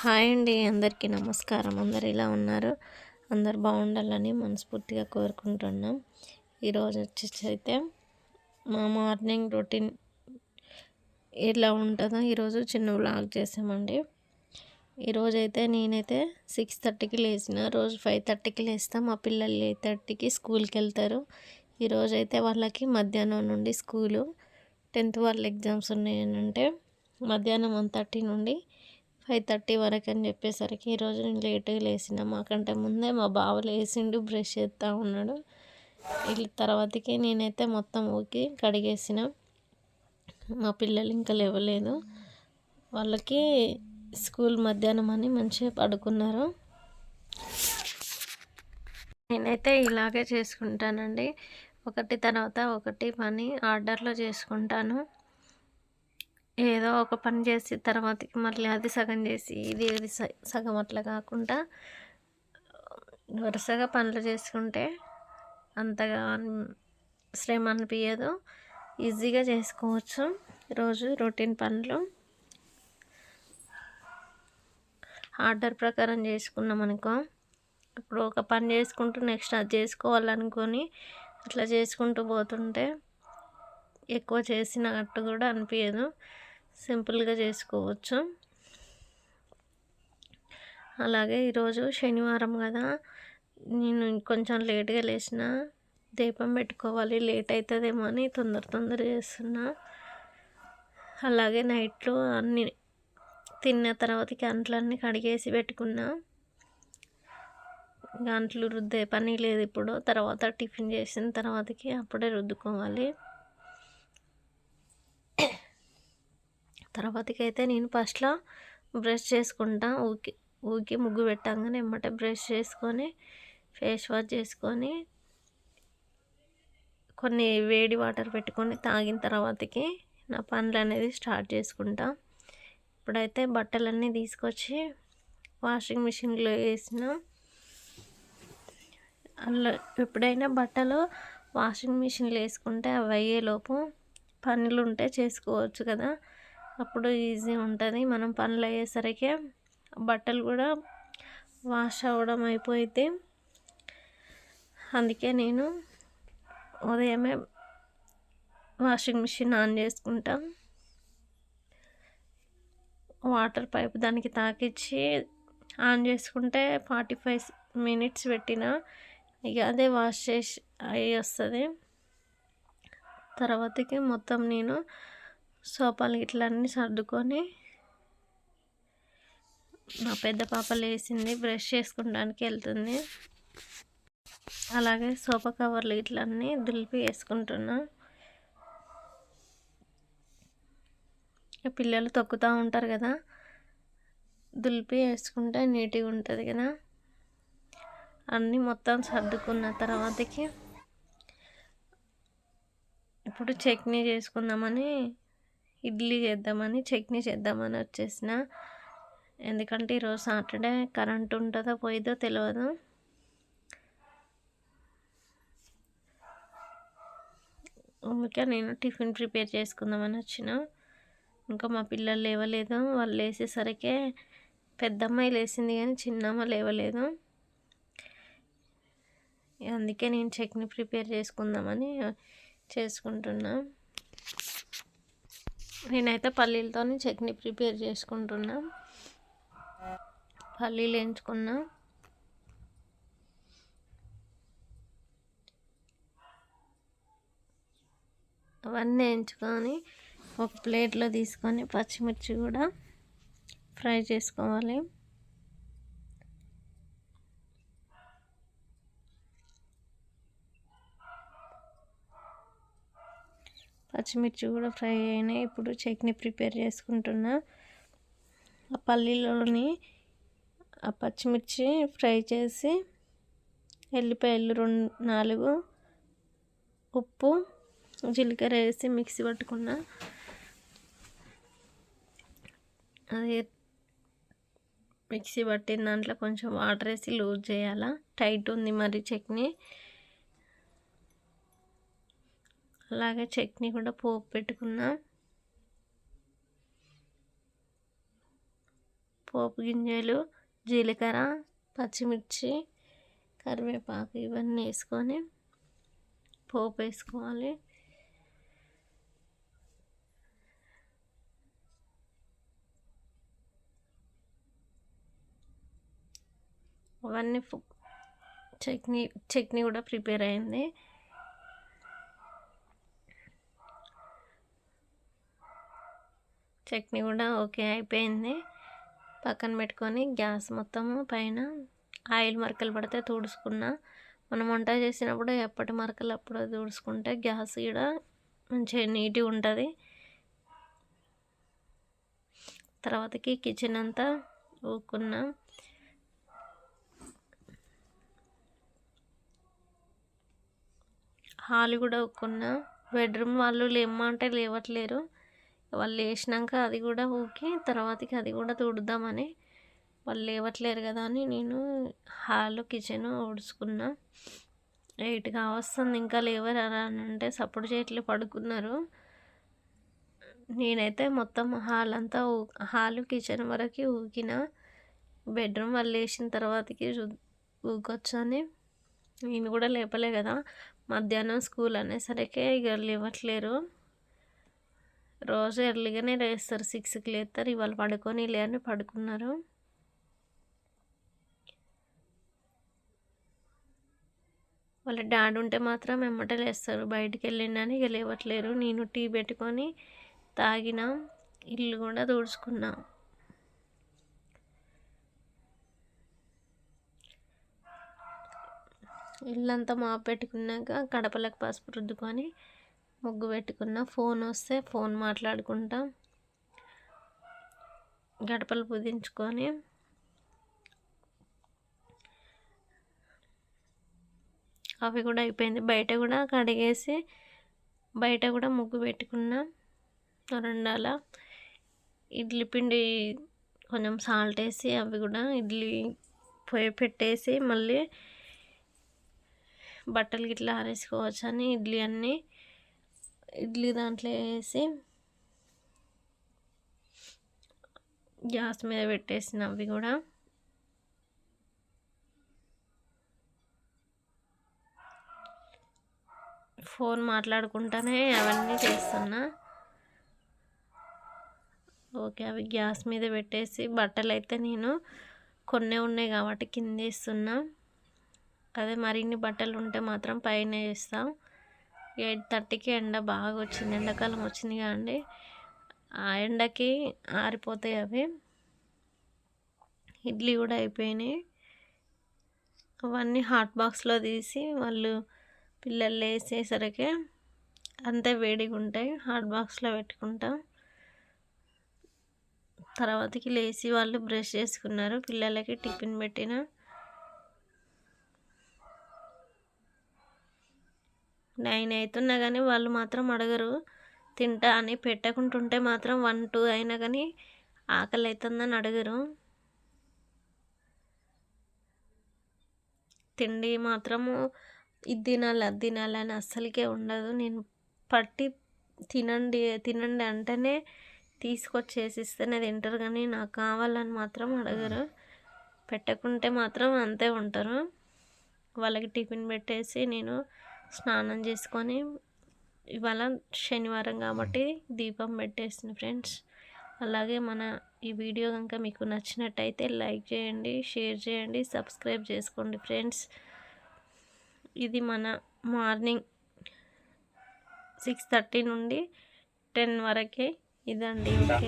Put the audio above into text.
Hi అండి అందరికీ నమస్కారం. అందరు ఇలా ఉన్నారు? అందరు బాగుండాలని మనస్ఫూర్తిగా కోరుకుంటున్నాం. ఈరోజు వచ్చేసి అయితే మా మార్నింగ్ రొటీన్ ఎలా ఉంటుందో ఈరోజు చిన్న వ్లాగ్ చేసామండి. ఈరోజు అయితే నేనైతే సిక్స్ థర్టీకి లేచిన. రోజు ఫైవ్ థర్టీకి లేస్తాం. మా పిల్లలు ఎయిట్ థర్టీకి స్కూల్కి వెళ్తారు. ఈరోజు అయితే వాళ్ళకి మధ్యాహ్నం నుండి స్కూలు. టెన్త్ వాళ్ళ ఎగ్జామ్స్ ఉన్నాయనంటే మధ్యాహ్నం వన్ థర్టీ నుండి ఫైవ్ థర్టీ వరకు అని చెప్పేసరికి ఈరోజు నేను లేట్గా లేచిన. మాకంటే ముందే మా బావ లేచిండు బ్రష్ చేస్తూ ఉన్నాడు. వీళ్ళ తర్వాతకి నేనైతే మొత్తం ఊకి కడిగేసిన. మా పిల్లలు ఇంకా లేవలేదు. వాళ్ళకి స్కూల్ మధ్యాహ్నం అని మంచిగా పడుకున్నారు. నేనైతే ఇలాగే చేసుకుంటానండి. ఒకటి తర్వాత ఒకటి పని ఆర్డర్లో చేసుకుంటాను. ఏదో ఒక పని చేసి తర్వాతకి మళ్ళీ అది సగం చేసి ఇది ఇది సగం అట్లా కాకుండా వరుసగా పనులు చేసుకుంటే అంతగా శ్రమ అనిపించదు ఈజీగా చేసుకోవచ్చు రోజు రొటీన్ పనులు. ఆర్డర్ ప్రకారం చేసుకున్నాం అనుకో ఇప్పుడు ఒక పని చేసుకుంటూ నెక్స్ట్ అది చేసుకోవాలనుకొని అట్లా చేసుకుంటూ పోతుంటే ఎక్కువ చేసినట్టు కూడా అనిపించదు సింపుల్గా చేసుకోవచ్చు. అలాగే ఈరోజు శనివారం కదా నేను కొంచెం లేట్గా లేచిన దీపం పెట్టుకోవాలి లేట్ అవుతుందేమో అని తొందర తొందర చేస్తున్నా. అలాగే నైట్లో అన్ని తిన్న తర్వాతకి అంట్లన్నీ కడిగేసి పెట్టుకున్నా. గంటలు రుద్దే పని లేదు ఇప్పుడు తర్వాత టిఫిన్ చేసిన తర్వాతకి అప్పుడే రుద్దుకోవాలి. తర్వాతకి అయితే నేను ఫస్ట్లో బ్రష్ చేసుకుంటా. ఊకి ఊకి ముగ్గు పెట్టంగానే ఎమ్మట బ్రష్ చేసుకొని ఫేస్ వాష్ చేసుకొని కొన్ని వేడి వాటర్ పెట్టుకొని తాగిన తర్వాతకి నా పనులు అనేది స్టార్ట్ చేసుకుంటా. ఇప్పుడైతే బట్టలన్నీ తీసుకొచ్చి వాషింగ్ మిషన్లో వేసిన. అందులో ఎప్పుడైనా బట్టలు వాషింగ్ మిషన్లో వేసుకుంటే అవి అయ్యేలోపు పనులు ఉంటే చేసుకోవచ్చు కదా. అప్పుడు ఈజీ ఉంటుంది. మనం పనులు అయ్యేసరికి బట్టలు కూడా వాష్ అవ్వడం అయిపోయితే అందుకే నేను ఉదయమే వాషింగ్ మిషన్ ఆన్ చేసుకుంటా. వాటర్ పైప్ దానికి తాకిచ్చి ఆన్ చేసుకుంటే ఫార్టీ ఫైవ్ మినిట్స్ పెట్టిన ఇక అదే వాష్ చేసి అయ్యి వస్తుంది. తర్వాతకి మొత్తం నేను సోపాలు ఇట్లన్నీ సర్దుకొని మా పెద్ద పాప లేచింది బ్రష్ చేసుకోవడానికి వెళ్తుంది. అలాగే సోఫా కవర్లు ఇట్లన్నీ దులిపి వేసుకుంటున్నా. పిల్లలు తొక్కుతూ ఉంటారు కదా దులిపి వేసుకుంటే నీట్గా ఉంటుంది కదా. అన్నీ మొత్తం సర్దుకున్న తర్వాతకి ఇప్పుడు చట్నీ చేసుకుందామని ఇడ్లీ చేద్దామని చట్నీ చేద్దామని వచ్చేసిన. ఎందుకంటే ఈరోజు సాటర్డే కరెంట్ ఉంటుందో పోయిదో తెలియదు అందుకే నేను టిఫిన్ ప్రిపేర్ చేసుకుందామని వచ్చిన. ఇంకా మా పిల్లలు లేవలేదు. వాళ్ళు లేచేసరికే పెద్దమ్మాయి లేచింది కానీ చిన్నమ్మ లేవలేదు. అందుకే నేను చట్నీ ప్రిపేర్ చేసుకుందామని చేసుకుంటున్నా. నేనైతే పల్లీలతో చట్నీ ప్రిపేర్ చేసుకుంటున్నా. పల్లీలు వేయించుకున్నా. అవన్నీ వేయించుకొని ఒక ప్లేట్లో తీసుకొని పచ్చిమిర్చి కూడా ఫ్రై చేసుకోవాలి. పచ్చిమిర్చి కూడా ఫ్రై అయినాయి. ఇప్పుడు చట్నీ ప్రిపేర్ చేసుకుంటున్నా. ఆ పల్లీలోని ఆ పచ్చిమిర్చి ఫ్రై చేసి ఎల్లిపాయలు రెండు నాలుగు ఉప్పు జీలకర్ర వేసి మిక్సీ పట్టుకున్న. అది మిక్సీ పట్టిన దాంట్లో కొంచెం వాటర్ వేసి లూజ్ చేయాలా? టైట్ ఉంది మరి చట్నీ. అలాగే చట్నీ కూడా పోపు పెట్టుకున్నాం. పోపు గింజలు జీలకర్ర పచ్చిమిర్చి కరివేపాకు ఇవన్నీ వేసుకొని పోపు వేసుకోవాలి. అవన్నీ చట్నీ చట్నీ కూడా ప్రిపేర్ అయింది. చట్నీ కూడా ఓకే అయిపోయింది. పక్కన పెట్టుకొని గ్యాస్ మొత్తము పైన ఆయిల్ మరకలు పడితే తుడుచుకున్నా. మనం వంట చేసినప్పుడు ఎప్పటి మరకలు అప్పుడు తుడుచుకుంటే గ్యాస్ కూడా మంచిగా నీట్గా ఉంటుంది. తర్వాతకి కిచెన్ అంతా ఊకున్నా. హాల్ కూడా ఊకున్నా. బెడ్రూమ్ వాళ్ళు లేమ్మంటే లేవట్లేరు. వాళ్ళు వేసినాక అది కూడా ఊకి తర్వాతకి అది కూడా తుడుద్దామని. వాళ్ళు లేవట్లేరు కదా అని నేను హాల్ కిచెన్ ఊడ్చుకున్నా ఎయిట్గా వస్తుంది ఇంకా లేవరు అని అంటే సపోర్ట్ చేయట్లు పడుకున్నారు. నేనైతే మొత్తం హాల్ అంతా హాల్ కిచెన్ వరకు ఊకిన. బెడ్రూమ్ వాళ్ళు వేసిన తర్వాతకి ఊకొచ్చని. నేను కూడా లేపలే కదా. మధ్యాహ్నం స్కూల్ అనేసరికి ఇక లేవట్లేరు. రోజు ఎర్లీగానే లేస్తారు సిక్స్కి లేస్తారు. ఇవాళ పడుకొని లేని పడుకున్నారు. వాళ్ళ డాడీ ఉంటే మాత్రం ఎమ్మట లేస్తారు. బయటికి వెళ్ళిండని ఇక లేవట్లేరు. నేను టీ పెట్టుకొని తాగిన ఇల్లు కూడా తుడుచుకున్నా. ఇల్లంతా మాపు పెట్టుకున్నాక కడపలకు పసుపు రుద్దుకొని ముగ్గు పెట్టుకున్న ఫోన్ వస్తే ఫోన్ మాట్లాడుకుంటా. గడపలు పుదించుకొని అవి కూడా అయిపోయింది. బయట కూడా కడిగేసి బయట కూడా ముగ్గు పెట్టుకున్నాం రెండాల. ఇడ్లీ పిండి కొంచెం సాల్ట్ వేసి అవి కూడా ఇడ్లీ పొయ్యి పెట్టేసి మళ్ళీ బట్టలు గిట్లా ఆరేసుకోవచ్చు అని ఇడ్లీ అన్నీ ఇడ్లీ దాంట్లో వేసి గ్యాస్ మీద పెట్టేసిన అవి కూడా. ఫోన్ మాట్లాడుకుంటానే అవన్నీ చేస్తున్నా. ఓకే అవి గ్యాస్ మీద పెట్టేసి బట్టలు అయితే నేను కొన్ని ఉన్నాయి కాబట్టి కింద వేస్తున్నా. అదే మరిన్ని బట్టలు ఉంటే మాత్రం పైన వేస్తాం. ఎయిట్ థర్టీకి ఎండ బాగా వచ్చింది ఎండాకాలం వచ్చింది కాండి ఆ ఎండకి ఆరిపోతాయి అవి. ఇడ్లీ కూడా అయిపోయినాయి. అవన్నీ హాట్ బాక్స్లో తీసి వాళ్ళు పిల్లలు వేసేసరికి అంతే వేడిగా ఉంటాయి. హాట్ బాక్స్లో పెట్టుకుంటాం. తర్వాతకి లేచి వాళ్ళు బ్రష్ చేసుకున్నారు. పిల్లలకి టిఫిన్ పెట్టిన నైన్ అవుతున్నా కానీ వాళ్ళు మాత్రం అడగరు. తింటా అని పెట్టకుంటుంటే మాత్రం వన్ టూ అయినా కానీ ఆకలి అవుతుందని అడగరు. తిండి మాత్రము ఇది తినాలి అది తినాలి అని అస్సలకే ఉండదు. నేను పట్టి తినండి తినండి అంటేనే తీసుకొచ్చేసి ఇస్తేనే తింటారు కానీ నాకు కావాలని మాత్రం అడగరు. పెట్టకుంటే మాత్రం అంతే ఉంటారు. వాళ్ళకి టిఫిన్ పెట్టేసి నేను స్నానం చేసుకొని ఇవాళ శనివారం కాబట్టి దీపం పెట్టేసింది ఫ్రెండ్స్. అలాగే మన ఈ వీడియో కనుక మీకు నచ్చినట్టయితే లైక్ చేయండి షేర్ చేయండి సబ్స్క్రైబ్ చేసుకోండి ఫ్రెండ్స్. ఇది మన మార్నింగ్ సిక్స్ థర్టీ నుండి టెన్ వరకే ఇదండి. ఓకే.